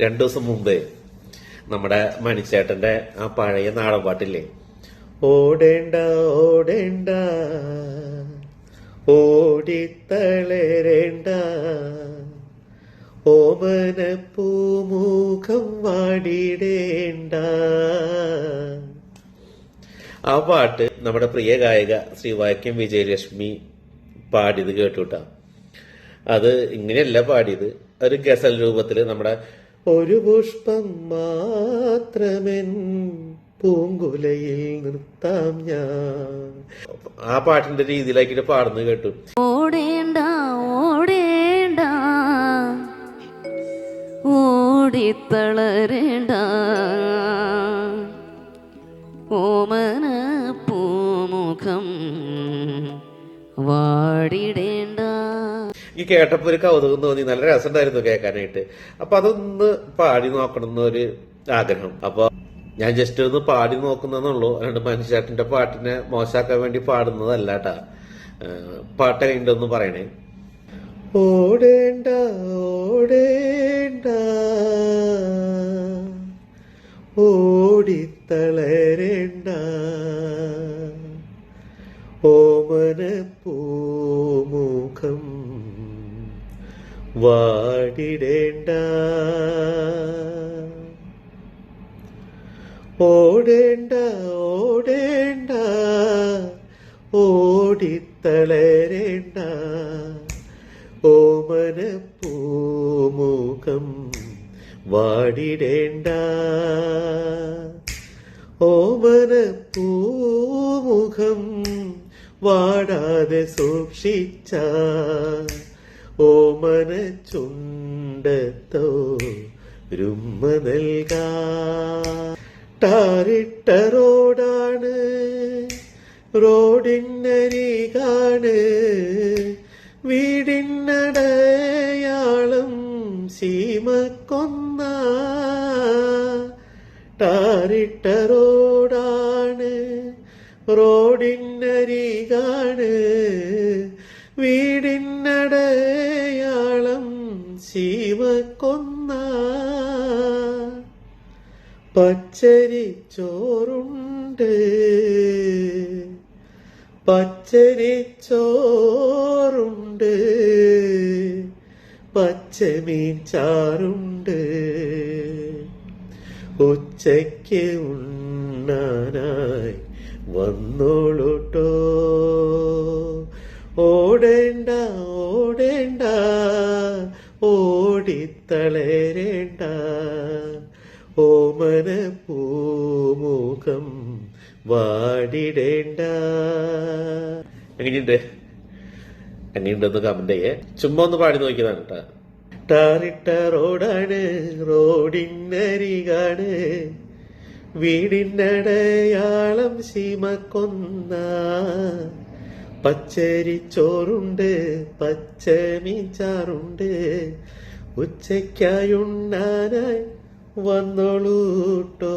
രണ്ടു ദിവസം മുമ്പേ നമ്മുടെ മണിച്ചേട്ടന്റെ ആ പഴയ നാടൻ പാട്ടില്ലേ ഓടേണ്ട ഓടേണ്ട ഓടിത്തളരേണ്ട ഓമന പൂമുഖം വാടിടേണ്ട. ആ പാട്ട് നമ്മുടെ പ്രിയ ഗായിക ശ്രീ വൈക്കം വിജയലക്ഷ്മി പാടിയത് കേട്ടുട്ടാ അത് ഇങ്ങനെയല്ല പാടിയത്. ഒരു ഗസൽ രൂപത്തിൽ നമ്മുടെ ഒരു പുഷ്പം മാത്രമെൻ പൂങ്കുലയിൽ നിർത്താം ഞാൻ. ആ പാട്ടിന്റെ രീതിയിലാക്കിട്ട് പാടുന്നു കേട്ടു. ഓടേണ്ട ഓടേണ്ട. ഓടിത്തളരേണ്ട. ഓമന പൂമുഖം വാടിടേണ്ട ഈ കേട്ടപ്പോ ഒരു കൗതുകം തോന്നി. നല്ല രസമുണ്ടായിരുന്നു കേൾക്കാനായിട്ട്. അപ്പൊ അതൊന്ന് പാടി നോക്കണം എന്നൊരു ആഗ്രഹം. അപ്പൊ ഞാൻ ജസ്റ്റ് ഒന്ന് പാടി നോക്കുന്നതെന്നുള്ളൂ അല്ലാണ്ട് മനുഷ്യേട്ടന്റെ പാട്ടിനെ മോശമാക്കാൻ വേണ്ടി പാടുന്നതല്ല കേട്ടാ പാട്ട് കഴിഞ്ഞിട്ടൊന്ന് പറയണേ. ഓടേണ്ട ഓടേണ്ട. ഓടിത്തളരേണ്ട. ഓമന പൂമുഖം വാടിടേണ്ട. ഓടേണ്ട ഓടേണ്ട. ഓടിത്തളരേണ്ട. ഓമന പൂമുഖം വാടിടേണ്ട. ഓമന പൂമുഖം വാടാതെ സൂക്ഷിച്ച ഓമന ചുണ്ടത്തോ ടാറിട്ട റോഡാണ് റോഡിനരികാണ് വീടിനടയാളം സീമ കൊന്ന ടാറിട്ട റോഡാണ് റോഡിനരികാണ് വീടിനടയാളം സീമ കൊന്ന പച്ചരി ചോറുണ്ട്. പച്ചരി ചോറുണ്ട്. പച്ചമീൻ ചാറുണ്ട്. ഉച്ചയ്ക്ക് ഉണ്ണാനായി വന്നോളൂട്ടോ. ഓടേണ്ട ഓടേണ്ട. ഓടിത്തളരേണ്ട. ഓമന പൂമുഖം വാടിടേണ്ട. എങ്ങനെയുണ്ട്? എങ്ങനെയുണ്ടെന്ന് കമന്റ് ചെയ്യേ. ചുമ്മാ ഒന്ന് പാടി നോക്കിയതാണ് കേട്ടാ. ടാറിട്ട റോഡാണ് റോഡിനരികാണ് വീടിനടയാളം സീമ കൊന്ന പച്ചരി ചോറുണ്ട് പച്ചമീൻ ചാറുണ്ട്. ഉച്ചയ്ക്കായുണ്ണാനായി വന്നോളൂട്ടോ.